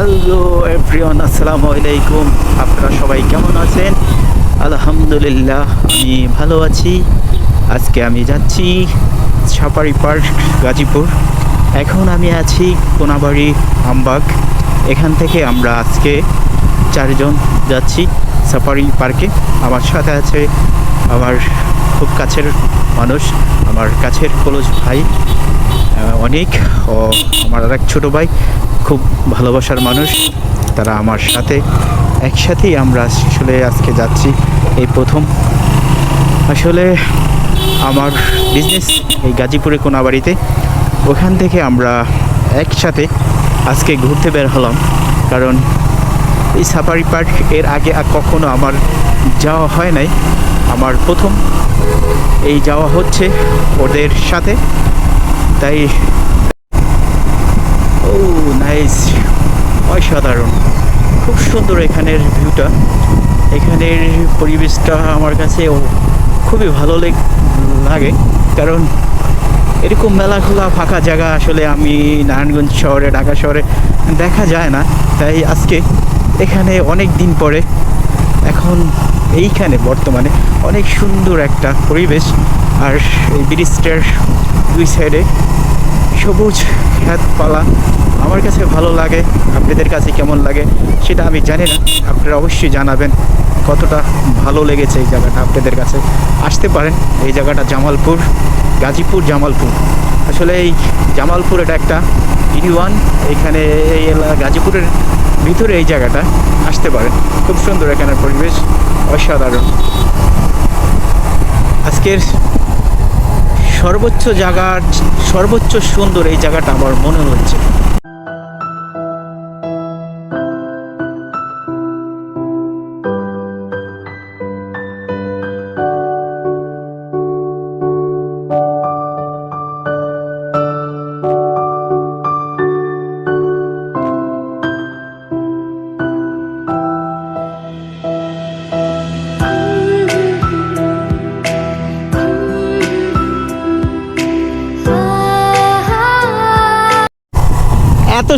Hello everyone, আসসালামু আলাইকুম। আপনারা সবাই কেমন আছেন? আলহামদুলিল্লাহ, আমি ভালো আছি। আজকে আমি যাচ্ছি সাপারি পার্ক, গাজীপুর। এখন আমি আছি কোনাবাড়ি আমবাগ। এখান থেকে আমরা আজকে চারজন যাচ্ছি সাফারি পার্কে। আমার সাথে আছে আমার খুব কাছের মানুষ, আমার কাছের কলজ ভাই। অনেক ও আমার আর এক ছোটো ভাই, খুব ভালোবাসার মানুষ। তারা আমার সাথে, একসাথেই আমরা আসলে আজকে যাচ্ছি এই প্রথম। আসলে আমার বিজনেস এই গাজীপুরে কোনাবাড়িতে। ওখান থেকে আমরা একসাথে আজকে ঘুরতে বের হলাম। কারণ এই সাফারি পার্কের আগে আর কখনো আমার যাওয়া হয় নাই। আমার প্রথম এই যাওয়া হচ্ছে ওদের সাথে। তাই ও নাইস অসাধারণ। খুব সুন্দর এখানের ভিউটা এখানের পরিবেশটা আমার কাছে খুবই ভালো লেগ- কারণ এরকম মেলা খোলা ফাঁকা জায়গা আসলে আমি নারায়ণগঞ্জ শহরে, ঢাকা শহরে দেখা যায় না। তাই আজকে এখানে অনেক দিন পরে, এখন এইখানে বর্তমানে অনেক সুন্দর একটা পরিবেশ। আর এই ব্রিজটার দুই সাইডে সবুজ খেতপালা আমার কাছে ভালো লাগে, আপনাদের কাছে কেমন লাগে সেটা আমি জানি না। আপনারা অবশ্যই জানাবেন কতটা ভালো লেগেছে এই জায়গাটা আপনাদের কাছে। আসতে পারেন এই জায়গাটা জামালপুর, গাজীপুর, জামালপুর। আসলে এই জামালপুর এটা একটা ইউনিওয়ান এখানে এই গাজীপুরের ভিতরে এই জায়গাটা আসতে পারেন। খুব সুন্দর এখানের পরিবেশ, অসাধারণ। আজকের সর্বোচ্চ জায়গার সর্বোচ্চ সুন্দর এই জায়গাটা আমার মনে হচ্ছে।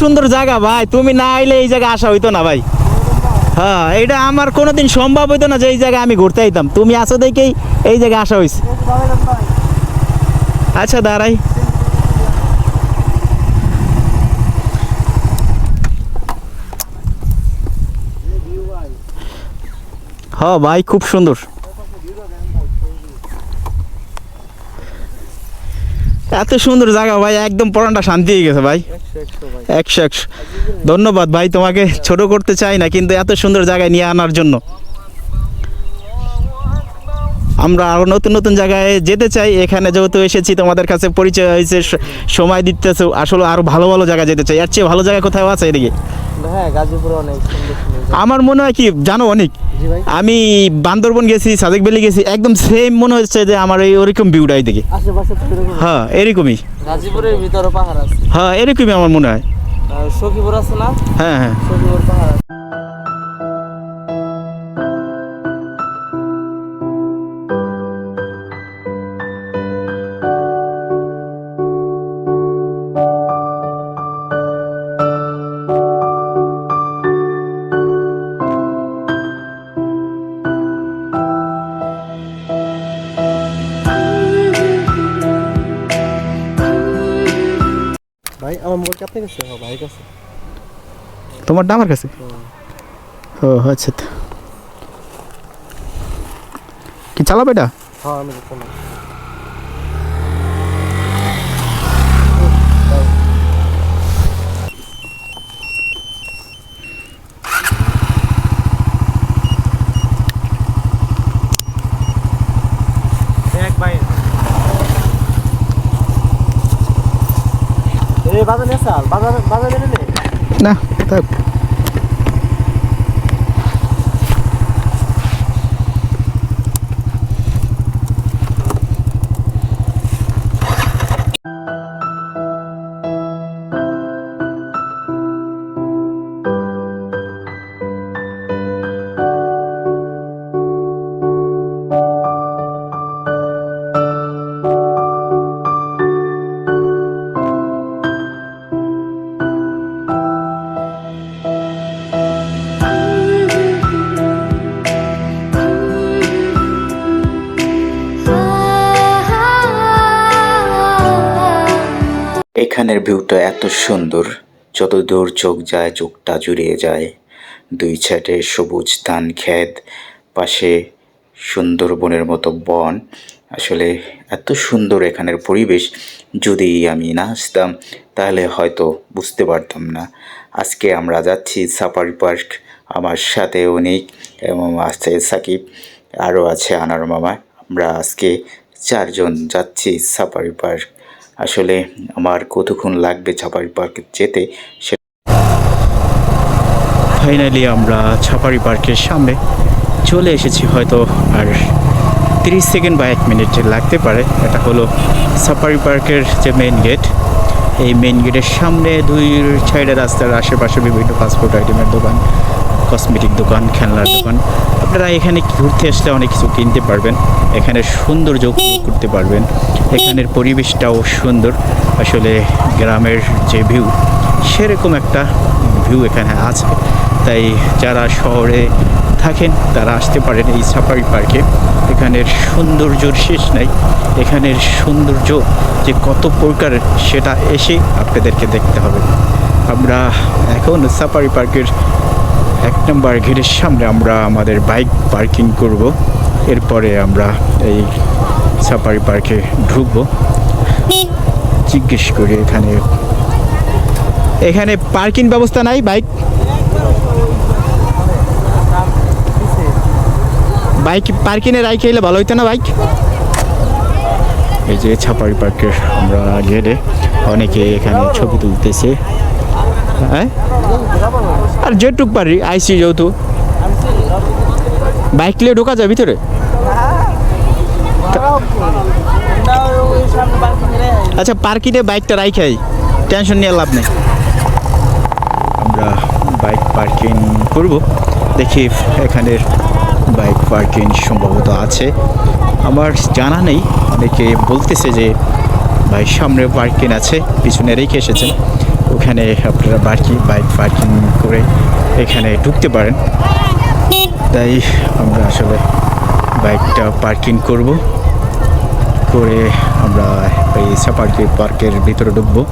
সুন্দর জায়গা ভাই, তুমি না আইলে এই জায়গা আসা হইতো না ভাই। হ্যাঁ এটা আমার কোনোদিন সম্ভব হইতো না যে এই জায়গায় আমি ঘুরতে আইতাম। তুমি আসো দেখেই এই জায়গায় আসা হয়েছে আচ্ছা দাঁড়াই। হ্যাঁ ভাই, খুব সুন্দর। এত সুন্দর জায়গা ভাই, একদম পড়ানটা শান্তি হয়ে গেছে ভাই। একশো একশো। ধন্যবাদ, ভাই, তোমাকে ছোট করতে চাই না, কিন্তু এত সুন্দর জায়গায় নিয়ে আনার জন্য। আমরা আরও নতুন নতুন জায়গায় যেতে চাই। এখানে যেহেতু এসেছি তোমাদের কাছে পরিচয় হয়েছে সময় দিতেছে আসলে আরও ভালো ভালো জায়গা যেতে চাই। এর চেয়ে ভালো জায়গা কোথাও আছে এদিকে? হ্যাঁ। আমার মনে হয় কি জানো অনেক? আমি বান্দরবন গেছি সাদেক ভ্যালি গেছি একদম সেম মনে হচ্ছে যে আমার এই ওরকম ভিউটা এদিকে। হ্যাঁ এরকমই। গাজীপুরের ভিতরে পাহাড় আছে। হ্যাঁ এরকমই আমার মনে হয়। সখীপুর আছে না? হ্যাঁ হ্যাঁ। সখীপুর পাহাড় তোমারটা আমার কাছে? ও আচ্ছা। কি চালাবে এটা? হ্যাঁ আমি দেখতে না দেখ ভাই এ বাজার নেছা বাজার বাজার নেলে না থাক। এখানের ভিউটা এত সুন্দর, যত দূর চোখ যায়, চোখটা জুড়িয়ে যায়। দুই সাইডে সবুজ ধান ক্ষেত, পাশে সুন্দরবনের মতো বন। আসলে এত সুন্দর এখানের পরিবেশ। যদি আমি না আসতাম, তাহলে হয়তো বুঝতে পারতাম না। আজকে আমরা যাচ্ছি সাফারি পার্ক, আমার সাথে অনেক এবং আছে সাকিব, আরও আছে আনার মামা। আমরা আজকে চারজন যাচ্ছি সাফারি পার্ক। আসলে আমার কতক্ষণ লাগবে ছাপারি পার্কে যেতে ফাইনালি আমরা ছাপারি পার্কের সামনে চলে এসেছি হয়তো, আর তিরিশ সেকেন্ড বা এক মিনিট লাগতে পারে, এটা হলো সাফারি পার্কের যে মেইন গেট এই মেইন গেটের সামনে দুই সাইডে রাস্তার আশেপাশে বিভিন্ন পাসপোর্ট আইটেমের দোকান। কসমেটিক দোকান খেলনার দোকান। আপনারা এখানে ঘুরতে আসলে অনেক কিছু কিনতে পারবেন। এখানে সৌন্দর্য করতে পারবেন। এখানের পরিবেশটাও সুন্দর। আসলে গ্রামের যে ভিউ সেরকম একটা ভিউ এখানে আছে। তাই যারা শহরে থাকেন তারা আসতে পারেন এই সাফারি পার্কে এখানের সৌন্দর্যর শেষ নাই। এখানের সৌন্দর্য যে কত প্রকার সেটা এসে আপনাদেরকে দেখতে হবে। আমরা এখন সাফারি পার্কের এক নম্বর গেটের সামনে আমরা আমাদের বাইক পার্কিং করব। এরপরে আমরা এই সাফারি পার্কে ঢুকবো। জিজ্ঞেস করি এখানে। এখানে পার্কিং ব্যবস্থা নাই বাইক? বাইক পার্কিংয়ে রাইখে এলে ভালো হইতো না বাইক? এই যে ছাপারি পার্কের আমরা গেলে অনেকে এখানে ছবি তুলতেছে। হ্যাঁ? আর যেটুক পারি, আইসি যেহেতু। বাইক নিয়ে ঢোকা যায় ভিতরে? আচ্ছা পার্কিংয়ে বাইকটা রাইখাই, টেনশন নিয়ে লাভ নেই। আমরা বাইক পার্কিং করব। দেখি এখানের বাইক পার্কিং সম্ভবত আছে। আমার জানা নেই, অনেকে বলতেছে যে ভাই সামনে পার্কিং আছে, পিছনে রেখে এসেছেন। ওখানে আপনারা বাকি বাইক পার্কিং করে এখানে ঢুকতে পারেন। তাই আমরা আসলে বাইকটা পার্কিং করব। করে আমরা এই সাপার্কি পার্কের ভিতরে ঢুকবো।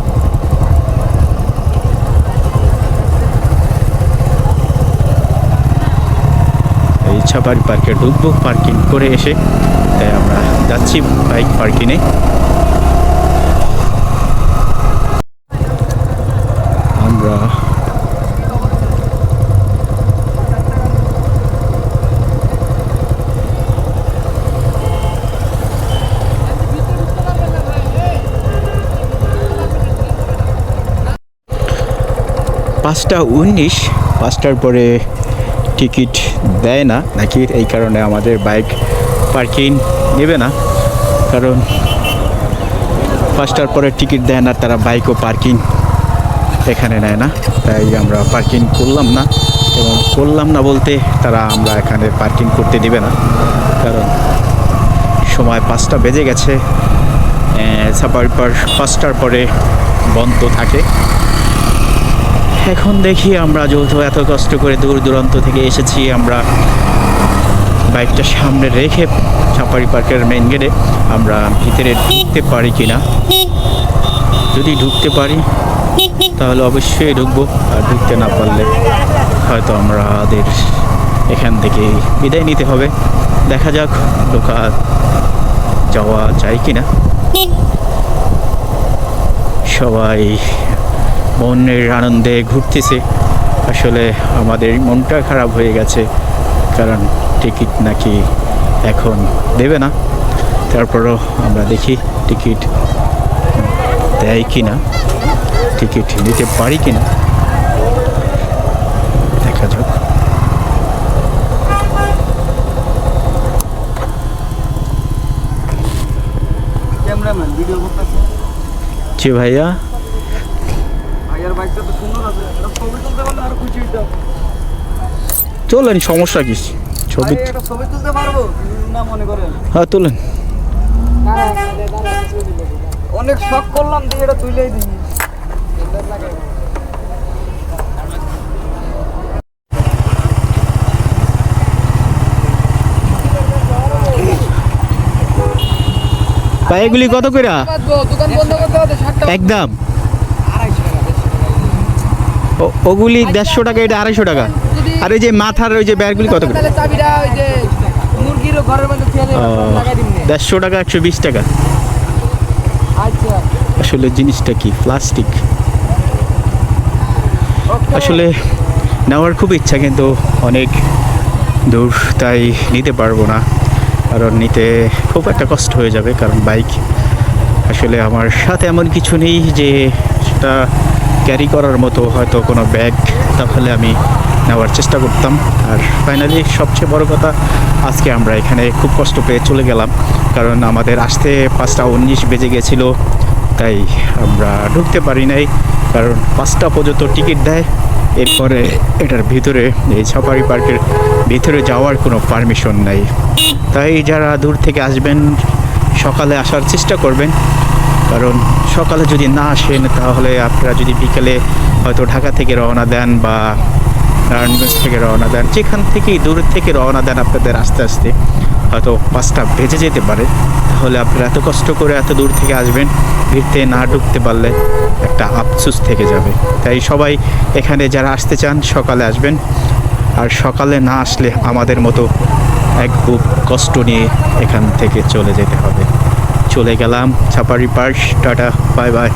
এই ছাপারি পার্কে ঢুকবো পার্কিং করে এসে, তাই আমরা যাচ্ছি বাইক পার্কিংয়ে আমরা পাঁচটা উনিশ, পাঁচটার পরে টিকিট দেয় না। নাকি এই কারণে আমাদের বাইক পার্কিং নেবে না। কারণ পাঁচটার পরে টিকিট দেয় না, তারা বাইকও পার্কিং এখানে নেয় না। তাই আমরা পার্কিং করলাম না এবং করলাম না বলতে তারা আমরা এখানে পার্কিং করতে দিবে না। কারণ সময় পাঁচটা বেজে গেছে সাপার পার পাঁচটার পরে বন্ধ থাকে। এখন দেখি আমরা যেহেতু এত কষ্ট করে দূর দূরান্ত থেকে এসেছি, আমরা বাইকটা সামনে রেখে সাফারি পার্কের মেন গেটে আমরা ভিতরে ঢুকতে পারি কি না যদি ঢুকতে পারি তাহলে অবশ্যই ঢুকবো। আর ঢুকতে না পারলে হয়তো আমাদের এখান থেকে বিদায় নিতে হবে। দেখা যাক ঢোকা যাওয়া যায় কি না সবাই মনের আনন্দে ঘুরতেছে। আসলে আমাদের মনটা খারাপ হয়ে গেছে, কারণ টিকিট নাকি এখন দেবে না। তারপরও আমরা দেখি টিকিট দেয় কি না টিকিট নিতে পারি কি না দেখা যাক। জি ভাইয়া। চলেন সমস্যা কি? ছবি মনে হ্যাঁ তুলেন। অনেক শখ করলাম দিয়ে এটা তুলেই দিই। ভাই, এগুলি কত করে? একদম। ওগুলি দেড়শো টাকা, এটা আড়াইশো টাকা। আর এই যে মাথার ওই যে ব্যাগগুলি কত করে? ওই দেড়শো টাকা, একশো বিশ টাকা। আসলে জিনিসটা কি? প্লাস্টিক. আসলে নেওয়ার খুব ইচ্ছা, কিন্তু অনেক দূর তাই নিতে পারব না। কারণ নিতে খুব একটা কষ্ট হয়ে যাবে, কারণ বাইক। আসলে আমার সাথে এমন কিছু নেই যে সেটা ক্যারি করার মতো হয়তো কোনো ব্যাগ তাহলে আমি নেওয়ার চেষ্টা করতাম। আর ফাইনালি সবচেয়ে বড় কথা, আজকে আমরা এখানে খুব কষ্ট পেয়ে চলে গেলাম। কারণ আমাদের আসতে পাঁচটা উনিশ বেজে গেছিল। তাই আমরা ঢুকতে পারি নাই, কারণ পাঁচটা পর্যন্ত টিকিট দেয়। এরপরে এটার ভিতরে, এই সাফারি পার্কের ভিতরে যাওয়ার কোনো পারমিশন নাই। তাই যারা দূর থেকে আসবেন, সকালে আসার চেষ্টা করবেন। কারণ সকালে যদি না আসেন, তাহলে আপনারা যদি বিকেলে হয়তো ঢাকা থেকে রওনা দেন বা নারায়ণগঞ্জ থেকে রওনা দেন, যেখান থেকেই দূর থেকে রওনা দেন আপনাদের আস্তে আস্তে। হয়তো পাঁচটা বেজে যেতে পারে। তাহলে আপনারা এত কষ্ট করে এত দূর থেকে আসবেন ভিড়তে না ঢুকতে পারলে একটা আফসুস থেকে যাবে। তাই সবাই এখানে যারা আসতে চান, সকালে আসবেন। আর সকালে না আসলে আমাদের মতো এক বুক কষ্ট নিয়ে এখান থেকে চলে যেতে হবে। চলে গেলাম ছাপারি পার্স টাটা, বাই বাই।